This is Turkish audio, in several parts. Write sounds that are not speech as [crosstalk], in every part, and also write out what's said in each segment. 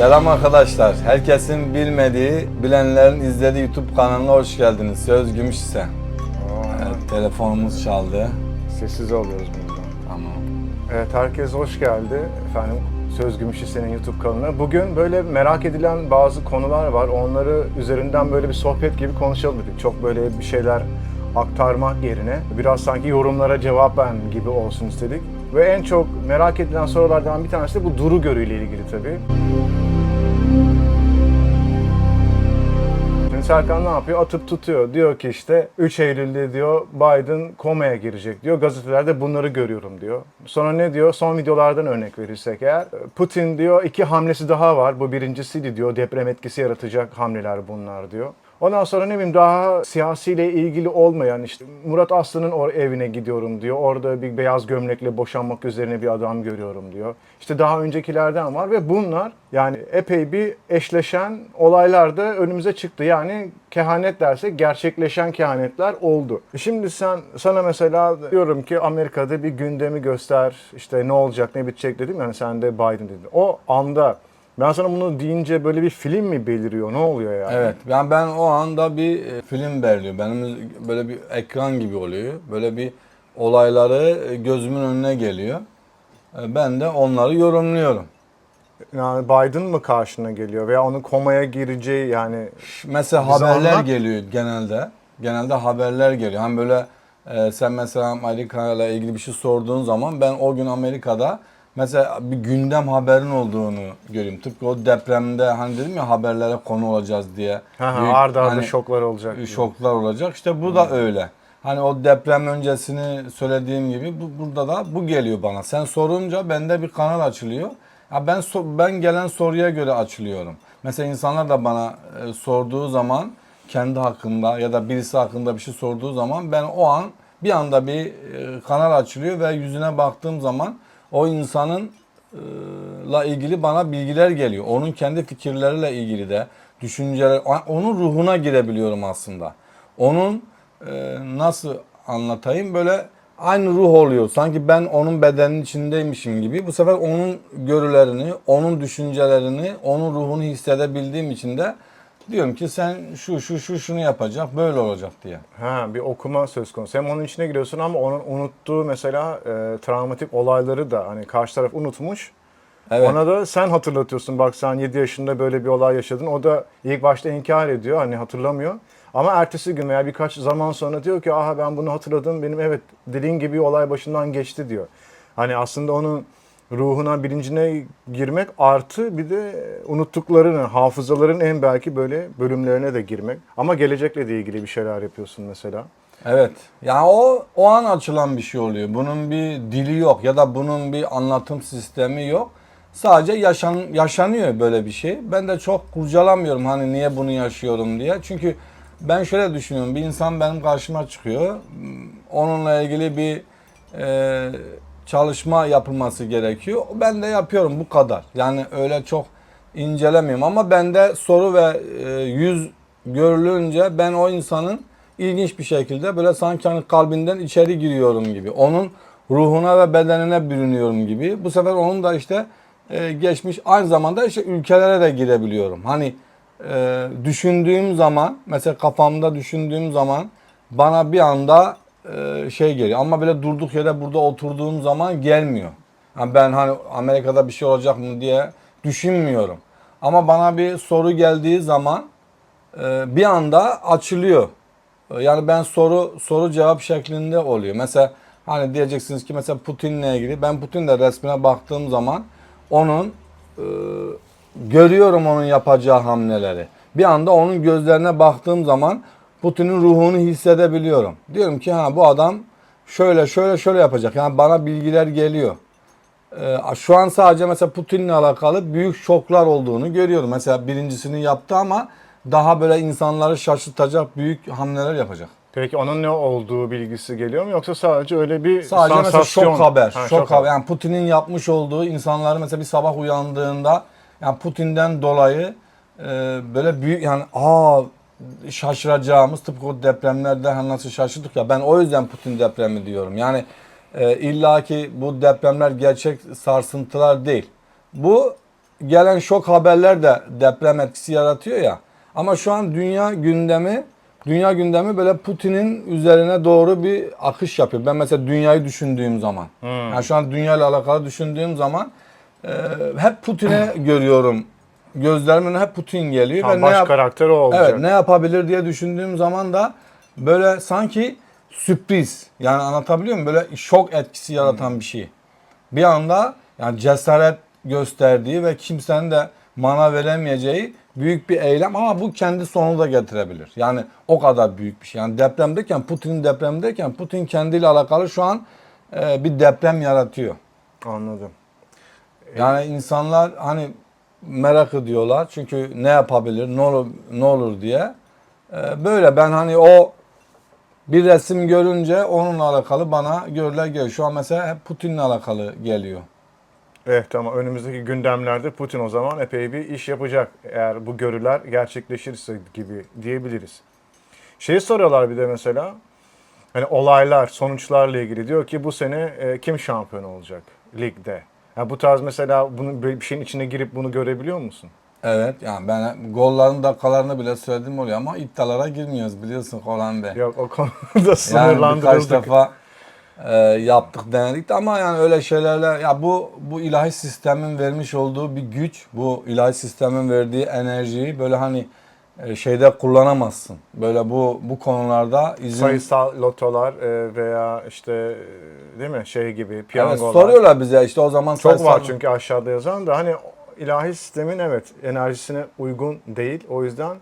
Selam arkadaşlar. Herkesin bilmediği, bilenlerin izlediği YouTube kanalına hoş geldiniz. Söz Gümüş ise. Evet, telefonumuz çaldı. Sessiz oluyoruz buradan. Tamam. Evet herkes hoş geldi efendim. Söz Gümüşü senin YouTube kanalına. Bugün böyle merak edilen bazı konular var. Onları üzerinden böyle bir sohbet gibi konuşalım dedik. Çok böyle bir şeyler aktarmak yerine biraz sanki yorumlara cevap ver gibi olsun istedik. Ve en çok merak edilen sorulardan bir tanesi de bu Duru Görü ile ilgili tabii. Serkan ne yapıyor? Atıp tutuyor. Diyor ki işte 3 Eylül'de diyor Biden komaya girecek diyor. Gazetelerde bunları görüyorum diyor. Sonra ne diyor? Son videolardan örnek verirsek eğer. Putin diyor iki hamlesi daha var. Bu birincisiydi diyor. Deprem etkisi yaratacak hamleler bunlar diyor. Ondan sonra ne bileyim daha siyasiyle ilgili olmayan işte Murat Aslı'nın o evine gidiyorum diyor. Orada bir beyaz gömlekle boşanmak üzerine bir adam görüyorum diyor. İşte daha öncekilerden var ve bunlar yani epey bir eşleşen olaylar da önümüze çıktı. Yani kehanet dersek gerçekleşen kehanetler oldu. Şimdi sen sana mesela diyorum ki Amerika'da bir gündemi göster. işte ne olacak ne bitecek dedim yani sen de Biden dedin. O anda ben sana bunu deyince böyle bir film mi beliriyor? Ne oluyor yani? Evet, ben ben o anda bir e, film belirliyor. Benim böyle bir ekran gibi oluyor. Böyle bir olayları e, gözümün önüne geliyor. E, Ben de onları yorumluyorum. Yani Biden mı karşına geliyor veya onun komaya gireceği yani Mesela Bize haberler anlat. geliyor genelde. Genelde haberler geliyor. Hani böyle e, sen mesela Amerika ile ilgili bir şey sorduğun zaman ben o gün Amerika'da mesela bir gündem haberin olduğunu görüyorum. Tıpkı o depremde hani dedim ya haberlere konu olacağız diye. ha, ha, Büyük, arda arda hani, şoklar olacak. diye. şoklar olacak. İşte bu da öyle. Hani o deprem öncesini söylediğim gibi bu, burada da bu geliyor bana. Sen sorunca bende bir kanal açılıyor. Ya ben ben gelen soruya göre açılıyorum. Mesela insanlar da bana e, sorduğu zaman kendi hakkında ya da birisi hakkında bir şey sorduğu zaman ben o an bir anda bir e, kanal açılıyor ve yüzüne baktığım zaman o insanın e, la ilgili bana bilgiler geliyor. Onun kendi fikirleriyle ilgili de düşünceler, onun ruhuna girebiliyorum aslında. Onun e, nasıl anlatayım böyle aynı ruh oluyor. Sanki ben onun bedenin içindeymişim gibi. Bu sefer onun görülerini, onun düşüncelerini, onun ruhunu hissedebildiğim için de diyorum ki sen şu şu şu şunu yapacak, böyle olacak diye. Ha bir okuma söz konusu. Hem onun içine giriyorsun ama onun unuttuğu mesela e, travmatik olayları da hani karşı taraf unutmuş. Evet. Ona da sen hatırlatıyorsun. Bak sen 7 yaşında böyle bir olay yaşadın. O da ilk başta inkar ediyor. Hani hatırlamıyor. Ama ertesi gün veya birkaç zaman sonra diyor ki aha ben bunu hatırladım. Benim evet dediğin gibi olay başından geçti diyor. Hani aslında onun ruhuna, bilincine girmek artı bir de unuttuklarını, hafızaların en belki böyle bölümlerine de girmek. Ama gelecekle de ilgili bir şeyler yapıyorsun mesela. Evet. Yani o o an açılan bir şey oluyor. Bunun bir dili yok ya da bunun bir anlatım sistemi yok. Sadece yaşan yaşanıyor böyle bir şey. Ben de çok kurcalamıyorum hani niye bunu yaşıyorum diye. Çünkü ben şöyle düşünüyorum. Bir insan benim karşıma çıkıyor. Onunla ilgili bir e, çalışma yapılması gerekiyor. Ben de yapıyorum bu kadar. Yani öyle çok incelemiyorum ama bende soru ve e, yüz görülünce ben o insanın ilginç bir şekilde böyle sanki hani kalbinden içeri giriyorum gibi. Onun ruhuna ve bedenine bürünüyorum gibi. Bu sefer onun da işte e, geçmiş aynı zamanda işte ülkelere de girebiliyorum. Hani e, düşündüğüm zaman mesela kafamda düşündüğüm zaman bana bir anda e, şey geliyor. Ama böyle durduk yere burada oturduğum zaman gelmiyor. Yani ben hani Amerika'da bir şey olacak mı diye düşünmüyorum. Ama bana bir soru geldiği zaman e, bir anda açılıyor. E, Yani ben soru soru cevap şeklinde oluyor. Mesela hani diyeceksiniz ki mesela Putin'le ilgili ben Putin'le resmine baktığım zaman onun görüyorum onun yapacağı hamleleri. Bir anda onun gözlerine baktığım zaman Putin'in ruhunu hissedebiliyorum. Diyorum ki ha bu adam şöyle şöyle şöyle yapacak. Yani bana bilgiler geliyor. Ee, şu an sadece mesela Putin'le alakalı büyük şoklar olduğunu görüyorum. Mesela birincisini yaptı ama daha böyle insanları şaşırtacak büyük hamleler yapacak. Peki onun ne olduğu bilgisi geliyor mu yoksa sadece öyle bir Sadece mesela sansasyon? şok haber. Ha, şok haber. Yani Putin'in yapmış olduğu insanları mesela bir sabah uyandığında yani Putin'den dolayı e, böyle büyük yani aa şaşıracağımız tıpkı o depremlerde hani nasıl şaşırdık ya ben o yüzden Putin depremi diyorum. Yani e, illaki bu depremler gerçek sarsıntılar değil. Bu gelen şok haberler de deprem etkisi yaratıyor ya. Ama şu an dünya gündemi dünya gündemi böyle Putin'in üzerine doğru bir akış yapıyor. Ben mesela dünyayı düşündüğüm zaman, yani şu an dünya ile alakalı düşündüğüm zaman e, hep Putin'e görüyorum. Gözlerimin hep Putin geliyor Tam ve baş ne yap- karakter o olacak. Evet ne yapabilir diye düşündüğüm zaman da böyle sanki sürpriz yani anlatabiliyor muyum? Böyle şok etkisi yaratan bir şey. Bir anda yani cesaret gösterdiği ve kimsenin de mana veremeyeceği büyük bir eylem ama bu kendi sonunu da getirebilir. Yani o kadar büyük bir şey. Yani depremdeyken Putin depremdeyken Putin kendiyle alakalı şu an e, bir deprem yaratıyor. Anladım. Yani insanlar hani merak ediyorlar çünkü ne yapabilir, ne olur, ne olur diye. Ee, böyle ben hani o bir resim görünce onunla alakalı bana görüler geliyor. Şu an mesela hep Putin'le alakalı geliyor. Evet tamam önümüzdeki gündemlerde Putin o zaman epey bir iş yapacak eğer bu görüler gerçekleşirse gibi diyebiliriz. Şeyi soruyorlar bir de mesela hani olaylar, sonuçlarla ilgili diyor ki bu sene e, kim şampiyon olacak ligde? Yani bu tarz mesela bunun böyle bir şeyin içine girip bunu görebiliyor musun? Evet yani ben golların dakikalarını bile söyledim oluyor ama iddialara girmiyoruz biliyorsun Kolan Bey. Yok o konuda [laughs] Yani birkaç defa e, yaptık denedik de ama yani öyle şeylerle ya bu bu ilahi sistemin vermiş olduğu bir güç, bu ilahi sistemin verdiği enerjiyi böyle hani şeyde kullanamazsın. Böyle bu bu konularda izin Sayısal lotolar e, veya işte e, değil mi şey gibi Evet, piyangolar. soruyorlar bize işte o zaman Çok sayısal- var çünkü aşağıda yazan da hani ilahi sistemin evet enerjisine uygun değil. O yüzden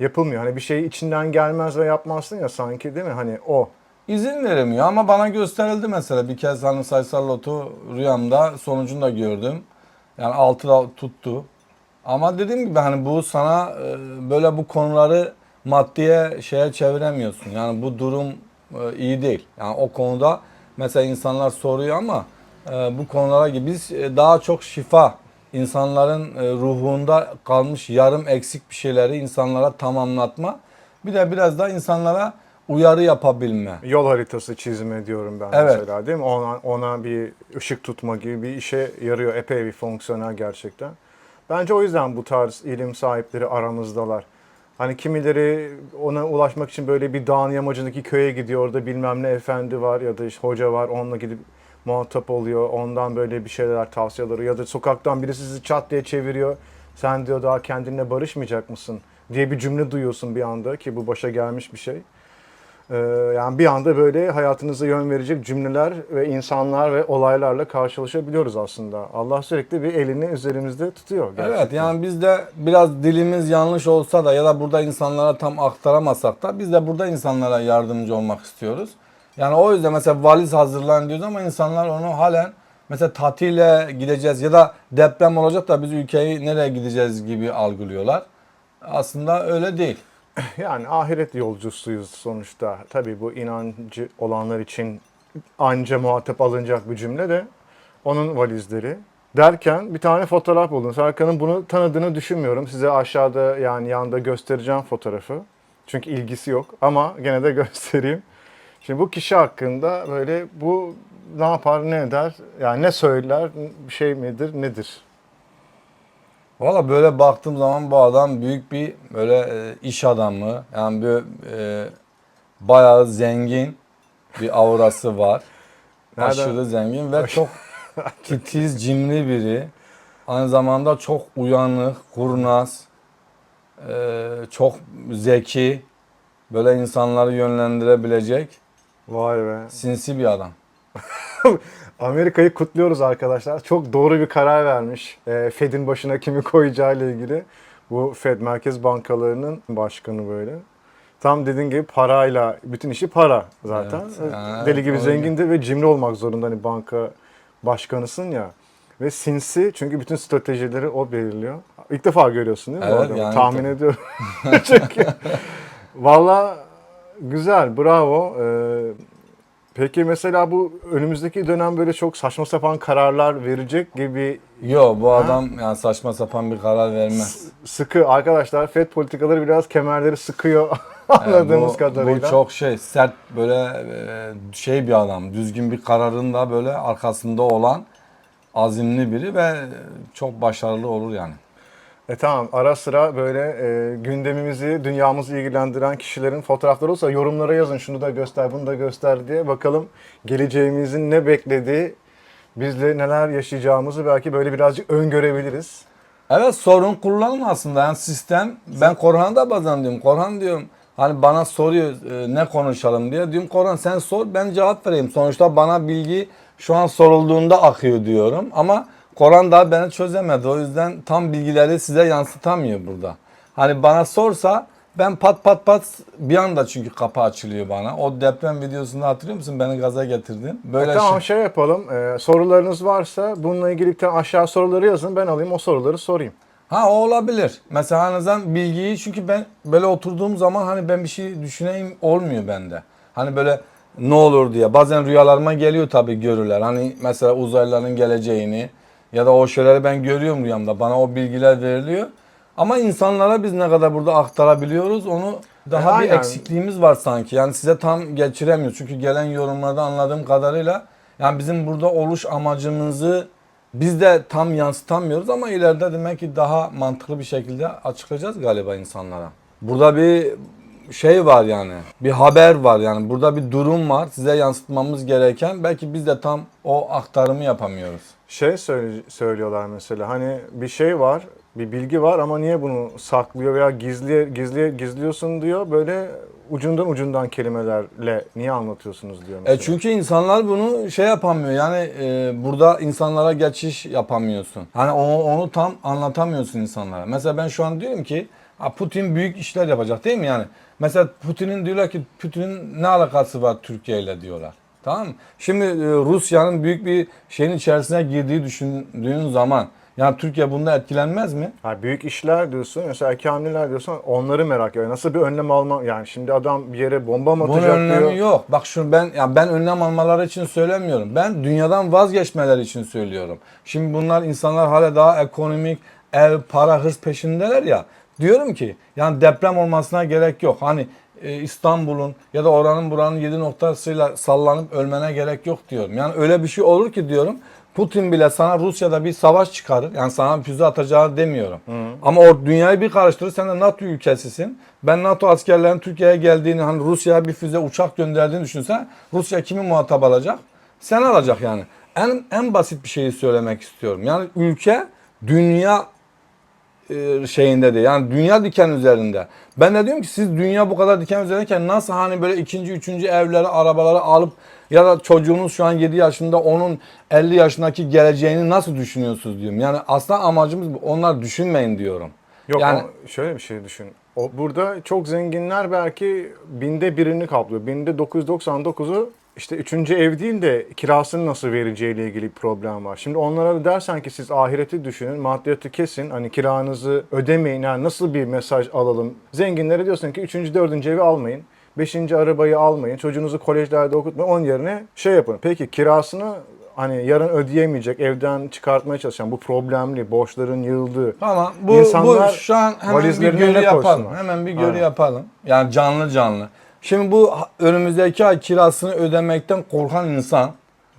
yapılmıyor. Hani bir şey içinden gelmez ve yapmazsın ya sanki değil mi? Hani o. İzin veremiyor ama bana gösterildi mesela bir kez hani sayısal loto rüyamda sonucunu da gördüm. Yani altı da tuttu. Ama dediğim gibi hani bu sana e, böyle bu konuları maddiye şeye çeviremiyorsun. Yani bu durum e, iyi değil. Yani o konuda mesela insanlar soruyor ama e, bu konulara gibi biz e, daha çok şifa insanların e, ruhunda kalmış yarım eksik bir şeyleri insanlara tamamlatma. Bir de biraz da insanlara uyarı yapabilme. Yol haritası çizme diyorum ben Evet. mesela değil mi? Ona, ona bir ışık tutma gibi bir işe yarıyor. Epey bir fonksiyonel gerçekten. Bence o yüzden bu tarz ilim sahipleri aramızdalar. Hani kimileri ona ulaşmak için böyle bir dağın yamacındaki köye gidiyor. Orada bilmem ne efendi var ya da işte hoca var. Onunla gidip muhatap oluyor. Ondan böyle bir şeyler tavsiye alıyor. Ya da sokaktan birisi sizi çat diye çeviriyor. Sen diyor daha kendinle barışmayacak mısın? diye bir cümle duyuyorsun bir anda ki bu başa gelmiş bir şey. Ee, yani bir anda böyle hayatınıza yön verecek cümleler ve insanlar ve olaylarla karşılaşabiliyoruz aslında. Allah sürekli bir elini üzerimizde tutuyor. Evet gerçekten. yani biz de biraz dilimiz yanlış olsa da ya da burada insanlara tam aktaramasak da biz de burada insanlara yardımcı olmak istiyoruz. Yani o yüzden mesela valiz hazırlan diyoruz ama insanlar onu halen mesela tatile gideceğiz ya da deprem olacak da biz ülkeyi nereye gideceğiz gibi algılıyorlar. Aslında öyle değil. [clears throat] Yani ahiret yolcusuyuz sonuçta. Tabii bu inancı olanlar için anca muhatap alınacak bir cümle de onun valizleri. Derken bir tane fotoğraf buldum. Serkan'ın bunu tanıdığını düşünmüyorum. Size aşağıda yani yanda göstereceğim fotoğrafı. Çünkü ilgisi yok ama gene de [laughs] göstereyim. Şimdi bu kişi hakkında böyle bu ne yapar, ne eder, yani ne söyler, şey midir, nedir? Valla böyle baktığım zaman bu adam büyük bir böyle e, iş adamı. Yani bir e, bayağı zengin bir aurası var. Nereden- Aşırı zengin ve çok [laughs] titiz, cimri biri. Aynı zamanda çok uyanık, kurnaz, e, çok zeki. Böyle insanları yönlendirebilecek Vay be. sinsi bir adam. [laughs] Amerika'yı kutluyoruz arkadaşlar. Çok doğru bir karar vermiş. Ee, Fed'in başına kimi koyacağı ile ilgili. Bu Fed Merkez Bankalarının başkanı böyle. Tam dediğin gibi parayla, bütün işi para zaten. Evet, yani Deli gibi zengindi ve cimri olmak zorunda hani banka başkanısın ya. Ve sinsi çünkü bütün stratejileri o belirliyor. İlk defa görüyorsun değil mi? Evet, yani Tahmin tabii. ediyorum. [laughs] [laughs] çünkü valla güzel, bravo. Ee, Peki mesela bu önümüzdeki dönem böyle çok saçma sapan kararlar verecek gibi Yo bu adam yani saçma sapan bir karar vermez. sıkı arkadaşlar FED politikaları biraz kemerleri sıkıyor Yani [laughs] anladığımız bu, kadarıyla. Bu çok şey sert böyle e, şey bir adam. Düzgün bir kararın da böyle arkasında olan azimli biri ve çok başarılı olur yani. E tamam ara sıra böyle e, gündemimizi, dünyamızı ilgilendiren kişilerin fotoğrafları olsa yorumlara yazın şunu da göster, bunu da göster diye bakalım geleceğimizin ne beklediği, bizle neler yaşayacağımızı belki böyle birazcık öngörebiliriz. Evet sorun kullanım aslında yani sistem. Ben Korhan'a da bazen diyorum. Korhan diyorum hani bana soruyor e, ne konuşalım diye. Diyorum Korhan sen sor ben cevap vereyim. Sonuçta bana bilgi şu an sorulduğunda akıyor diyorum. Ama Korhan daha beni çözemedi. O yüzden tam bilgileri size yansıtamıyor burada. Hani bana sorsa ben pat pat pat bir anda çünkü kapı açılıyor bana. O deprem videosunda hatırlıyor musun? Beni gaza getirdin. Böyle E tamam şey- şey yapalım, e, sorularınız varsa bununla ilgili bir tane aşağı soruları yazın ben alayım o soruları sorayım. Ha o olabilir. Mesela hani bilgiyi çünkü ben böyle oturduğum zaman hani ben bir şey düşüneyim olmuyor bende. Hani böyle ne olur diye. Bazen rüyalarıma geliyor tabii görürler. Hani mesela uzaylıların geleceğini ya da o şeyleri ben görüyorum rüyamda. Bana o bilgiler veriliyor. Ama insanlara biz ne kadar burada aktarabiliyoruz onu daha E, bir aynen. eksikliğimiz var sanki. Yani size tam geçiremiyoruz. Çünkü gelen yorumlarda anladığım kadarıyla yani bizim burada oluş amacımızı biz de tam yansıtamıyoruz ama ileride demek ki daha mantıklı bir şekilde açıklayacağız galiba insanlara. Burada bir şey var yani. Bir haber var yani. Burada bir durum var. Size yansıtmamız gereken. Belki biz de tam o aktarımı yapamıyoruz. Şey söyle, söylüyorlar mesela hani bir şey var, bir bilgi var ama niye bunu saklıyor veya gizli gizli gizliyorsun diyor. Böyle ucundan ucundan kelimelerle niye anlatıyorsunuz diyor mesela. E çünkü insanlar bunu şey yapamıyor. Yani e, burada insanlara geçiş yapamıyorsun. Hani onu, onu tam anlatamıyorsun insanlara. Mesela ben şu an diyorum ki ha, Putin büyük işler yapacak değil mi yani? Mesela Putin'in diyorlar ki Putin'in ne alakası var Türkiye ile diyorlar. Tamam? Şimdi e, Rusya'nın büyük bir şeyin içerisine girdiği düşündüğün zaman yani Türkiye bunda etkilenmez mi? Ha, büyük işler diyorsun, mesela iki hamleler diyorsun, onları merak ediyor. Nasıl bir önlem alma, yani şimdi adam bir yere bomba mı Bunun atacak önlemi diyor. yok. Bak şunu ben ya ben önlem almaları için söylemiyorum. Ben dünyadan vazgeçmeleri için söylüyorum. Şimdi bunlar insanlar hala daha ekonomik ev, para, hırs peşindeler ya. Diyorum ki yani deprem olmasına gerek yok. Hani İstanbul'un ya da oranın buranın 7 noktasıyla sallanıp ölmene gerek yok diyorum. Yani öyle bir şey olur ki diyorum. Putin bile sana Rusya'da bir savaş çıkarır. Yani sana füze atacağı demiyorum. Ama o dünyayı bir karıştırır. Sen de NATO ülkesisin. Ben NATO askerlerinin Türkiye'ye geldiğini, hani Rusya'ya bir füze uçak gönderdiğini düşünsen Rusya kimi muhatap alacak? Sen alacak yani. En en basit bir şeyi söylemek istiyorum. Yani ülke dünya e, şeyinde de yani dünya diken üzerinde. Ben de diyorum ki siz dünya bu kadar diken üzerindeyken nasıl hani böyle ikinci, üçüncü evleri, arabaları alıp ya da çocuğunuz şu an 7 yaşında onun 50 yaşındaki geleceğini nasıl düşünüyorsunuz diyorum. Yani aslında amacımız bu. Onlar düşünmeyin diyorum. Yok Yani- şöyle bir şey düşün. O, burada çok zenginler belki binde birini kaplıyor. Binde 999'u işte üçüncü ev değil de kirasını nasıl vereceğiyle ilgili bir problem var. Şimdi onlara da dersen ki siz ahireti düşünün, maddiyatı kesin, hani kiranızı ödemeyin. Yani nasıl bir mesaj alalım? Zenginlere diyorsun ki üçüncü, dördüncü evi almayın. Beşinci arabayı almayın. Çocuğunuzu kolejlerde okutmayın. Onun yerine şey yapın. Peki kirasını hani yarın ödeyemeyecek, evden çıkartmaya çalışan bu problemli, borçların yığıldığı Ama bu, İnsanlar bu şu an hemen bir valizlerine görü ne yapalım. koysunlar? Hemen bir görü Aynen. yapalım. Yani canlı canlı. Şimdi bu önümüzdeki ay kirasını ödemekten korkan insan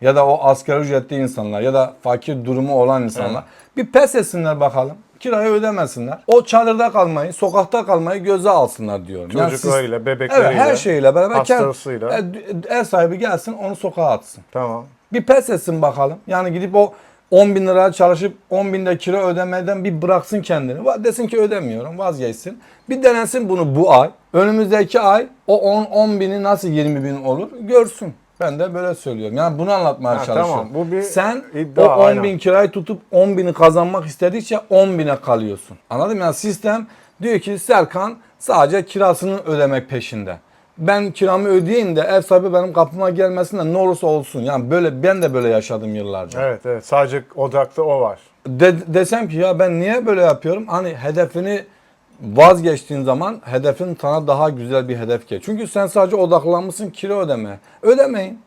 ya da o asgari ücretli insanlar ya da fakir durumu olan insanlar bir pes etsinler bakalım. Kirayı ödemesinler. O çadırda kalmayı, sokakta kalmayı göze alsınlar diyorum. Yani siz- Çocuklarıyla, bebekleriyle, Evet her şeyle beraber hastasıyla. e, ev sahibi gelsin onu sokağa atsın. Tamam. Bir pes etsin bakalım. Yani gidip o 10 bin liraya çalışıp 10 binde kira ödemeden bir bıraksın kendini. Desin ki ödemiyorum vazgeçsin. Bir denesin bunu bu ay. Önümüzdeki ay o 10, 10 bini nasıl 20 bin olur görsün. Ben de böyle söylüyorum. Yani bunu anlatmaya Ha, çalışıyorum. tamam. Bu bir Sen iddia, o 10 aynen. bin kirayı tutup 10 bini kazanmak istedikçe 10 bine kalıyorsun. Anladın mı? Yani sistem diyor ki Serkan sadece kirasını ödemek peşinde. Ben kiramı ödeyeyim de ev sahibi benim kapıma gelmesin de ne olursa olsun. Yani böyle ben de böyle yaşadım yıllarca. Evet evet. Sadece odakta o var. De- desem ki ya ben niye böyle yapıyorum? Hani hedefini vazgeçtiğin zaman hedefin sana daha güzel bir hedef geliyor. Çünkü sen sadece odaklanmışsın kira ödeme. Ödemeyin.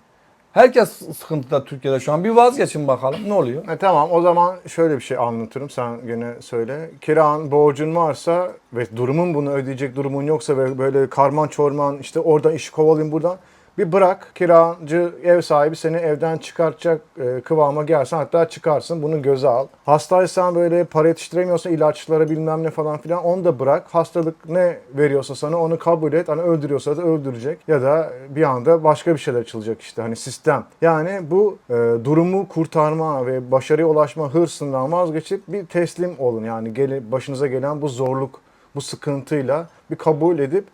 Herkes sıkıntıda Türkiye'de şu an. Bir vazgeçin bakalım ne oluyor? E, tamam o zaman şöyle bir şey anlatırım. Sen gene söyle. Kiran borcun varsa ve durumun bunu ödeyecek durumun yoksa ve böyle karman çorman işte oradan işi kovalayayım buradan. Bir bırak kiracı ev sahibi seni evden çıkartacak e, kıvama gelsen hatta çıkarsın bunu göze al. Hastaysan böyle para yetiştiremiyorsan ilaçlara bilmem ne falan filan onu da bırak. Hastalık ne veriyorsa sana onu kabul et. Hani öldürüyorsa da öldürecek ya da bir anda başka bir şeyler açılacak işte hani sistem. Yani bu e, durumu kurtarma ve başarıya ulaşma hırsından vazgeçip bir teslim olun. Yani gele, başınıza gelen bu zorluk, bu sıkıntıyla bir kabul edip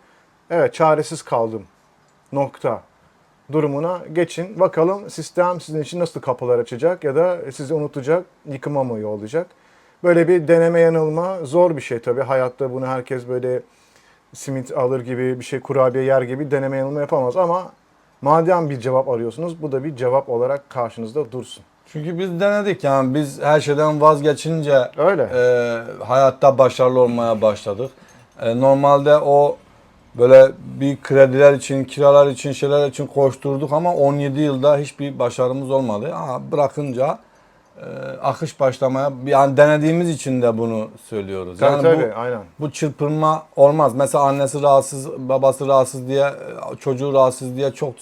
evet çaresiz kaldım nokta durumuna geçin. Bakalım sistem sizin için nasıl kapılar açacak ya da sizi unutacak, yıkıma mı yollayacak. Böyle bir deneme yanılma zor bir şey tabii. Hayatta bunu herkes böyle simit alır gibi bir şey kurabiye yer gibi deneme yanılma yapamaz ama madem bir cevap arıyorsunuz bu da bir cevap olarak karşınızda dursun. Çünkü biz denedik yani biz her şeyden vazgeçince Öyle. e, hayatta başarılı olmaya başladık. E, normalde o böyle bir krediler için, kiralar için, şeyler için koşturduk ama 17 yılda hiçbir başarımız olmadı. Ama bırakınca e, akış başlamaya yani denediğimiz için de bunu söylüyoruz. Tabii yani tabii bu, aynen. bu çırpınma olmaz. Mesela annesi rahatsız, babası rahatsız diye, çocuğu rahatsız diye çok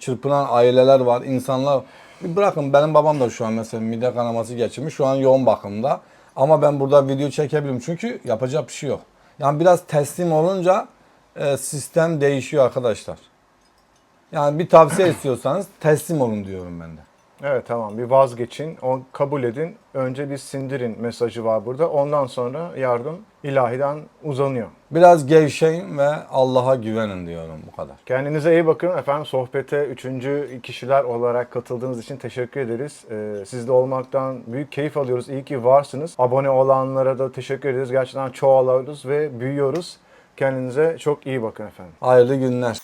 çırpınan aileler var, insanlar. Bir bırakın benim babam da şu an mesela mide kanaması geçirmiş. Şu an yoğun bakımda. Ama ben burada video çekebilirim. Çünkü yapacak bir şey yok. Yani biraz teslim olunca e, sistem değişiyor arkadaşlar. Yani bir tavsiye [clears throat] istiyorsanız teslim olun diyorum ben de. Evet tamam bir vazgeçin, o kabul edin. Önce bir sindirin mesajı var burada. Ondan sonra yardım ilahiden uzanıyor. Biraz gevşeyin ve Allah'a güvenin diyorum bu kadar. Kendinize iyi bakın. Efendim sohbete üçüncü kişiler olarak katıldığınız için teşekkür ederiz. Ee, sizde olmaktan büyük keyif alıyoruz. İyi ki varsınız. Abone olanlara da teşekkür ederiz. Gerçekten çoğalıyoruz ve büyüyoruz. Kendinize çok iyi bakın efendim. Hayırlı günler.